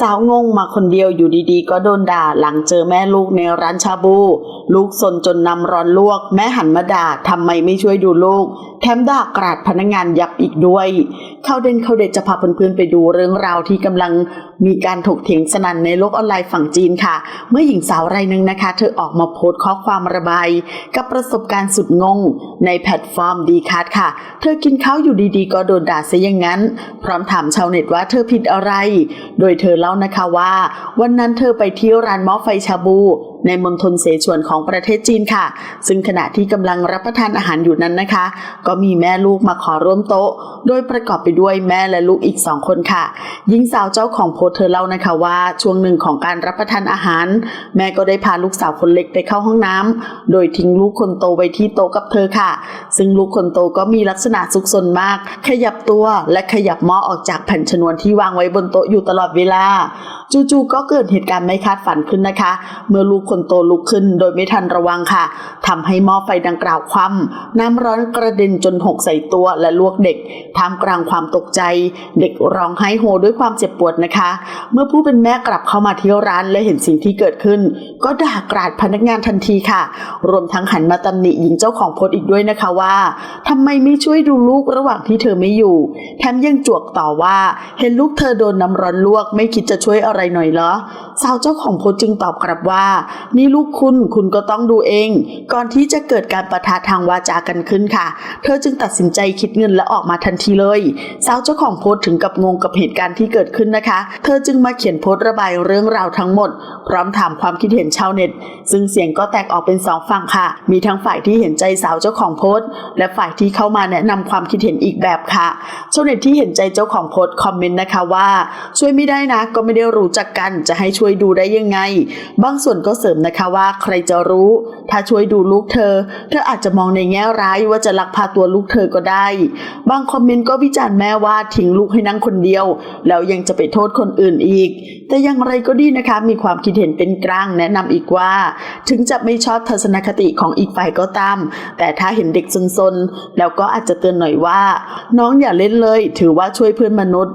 สาวงงมาคนเดียวอยู่ดีๆ ก็โดนด่าหลังเจอแม่ลูกในร้านชาบู ลูกสนจนน้ำร้อนลวก แม่หันมาด่าทำไมไม่ช่วยดูลูก แถมด่ากราดพนักงานยับอีกด้วย เข้าเด่นเข้าเด็ดจะพาเพื่อนๆไปดูเรื่องราวที่กำลังมีการถกเถียงสนั่นในโลกออนไลน์ฝั่งจีนค่ะ เมื่อหญิงสาวรายหนึ่งนะคะ เธอออกมาโพสต์ข้อความระบาย กับประสบการณ์สุดงง ในแพลตฟอร์มดีคัทค่ะ เธอกินข้าวอยู่ดีๆ ก็โดนด่าซะอย่างนั้น พร้อมถามชาวเน็ตว่าเธอผิดอะไร โดยเธอเล่านะคะว่า วันนั้นเธอไปเที่ยวร้านหม้อไฟชาบู ในมณฑลเสฉวนของประเทศจีนค่ะ ซึ่งขณะที่กำลังรับประทานอาหารอยู่นั้นนะคะ ก็มีแม่ลูกมาขอร่วมโต๊ะ โดยประกอบไปด้วยแม่และลูกอีกสองคนค่ะหญิงสาวเจ้าของโพสเธอเล่านะคะว่าช่วงหนึ่งของการรับประทานอาหาร แม่ก็ได้พาลูกสาวคนเล็กไปเข้าห้องน้ำโดยทิ้งลูกคนโตไว้ที่โต๊ะกับเธอค่ะ ซึ่งลูกคนโตก็มีลักษณะซุกซนมาก ขยับตัวและขยับหม้อออกจากแผ่นชนวนที่วางไว้บนโต๊ะอยู่ตลอดเวลาจู่ๆก็เกิดเหตุการณ์ไม่คาดฝันขึ้นนะคะ เมื่อลูกคนโตลุกขึ้นโดยไม่ทันระวังค่ะทำให้หม้อไฟดังกล่าวคว่ำน้ำร้อนกระเด็นจนหกใส่ตัวและลวกเด็กท่ามกลางความตกใจ เด็กร้องไห้โฮด้วยความเจ็บปวดนะคะ เมื่อผู้เป็นแม่กลับเข้ามาที่ร้านและเห็นสิ่งที่เกิดขึ้น ก็ด่ากราดพนักงานทันทีค่ะ รวมทั้งหันมาตำหนิหญิงเจ้าของโพสต์อีกด้วยนะคะว่าทำไมไม่ช่วยดูลูกระหว่างที่เธอไม่อยู่แถมยังจวกต่อว่า เห็นลูกเธอโดนน้ำร้อนลวกไม่คิดจะช่วยอะไรอะไรหน่อยเหรอ สาวเจ้าของโพสจึงตอบกลับว่า นี่ลูกคุณคุณก็ต้องดูเอง ก่อนที่จะเกิดการประทะทางวาจากันขึ้นค่ะ เธอจึงตัดสินใจคิดเงินและออกมาทันทีเลยสาวเจ้าของโพสถึงกับงงกับเหตุการณ์ที่เกิดขึ้นนะคะ เธอจึงมาเขียนโพสระบายเรื่องราวทั้งหมด พร้อมถามความคิดเห็นชาวเน็ต ซึ่งเสียงก็แตกออกเป็นสองฝั่งค่ะ มีทั้งฝ่ายที่เห็นใจสาวเจ้าของโพสต์และฝ่ายที่เข้ามาแนะนำความคิดเห็นอีกแบบค่ะชาวเน็ตที่เห็นใจเจ้าของโพสต์คอมเมนต์นะคะว่า ช่วยไม่ได้นะก็ไม่ได้รู้จักกันจะให้ช่วยดูได้ยังไง บางส่วนก็เสริมนะคะว่าใครจะรู้ ถ้าช่วยดูลูกเธอ เธออาจจะมองในแง่ร้ายว่าจะลักพาตัวลูกเธอก็ได้ บางคอมเมนต์ก็วิจารณ์แม่ว่าทิ้งลูกให้นั่งคนเดียว แล้วยังจะไปโทษคนอื่นอีก แต่อย่างไรก็ดีนะคะ มีความคิดเห็นเป็นกลางแนะนำอีกว่า ถึงจะไม่ชอบทัศนคติของอีกฝ่ายก็ตาม แต่ถ้าเห็นเด็กซนๆแล้วก็อาจจะเตือนหน่อยว่า น้องอย่าเล่นเลย ถือว่าช่วยเพื่อนมนุษย์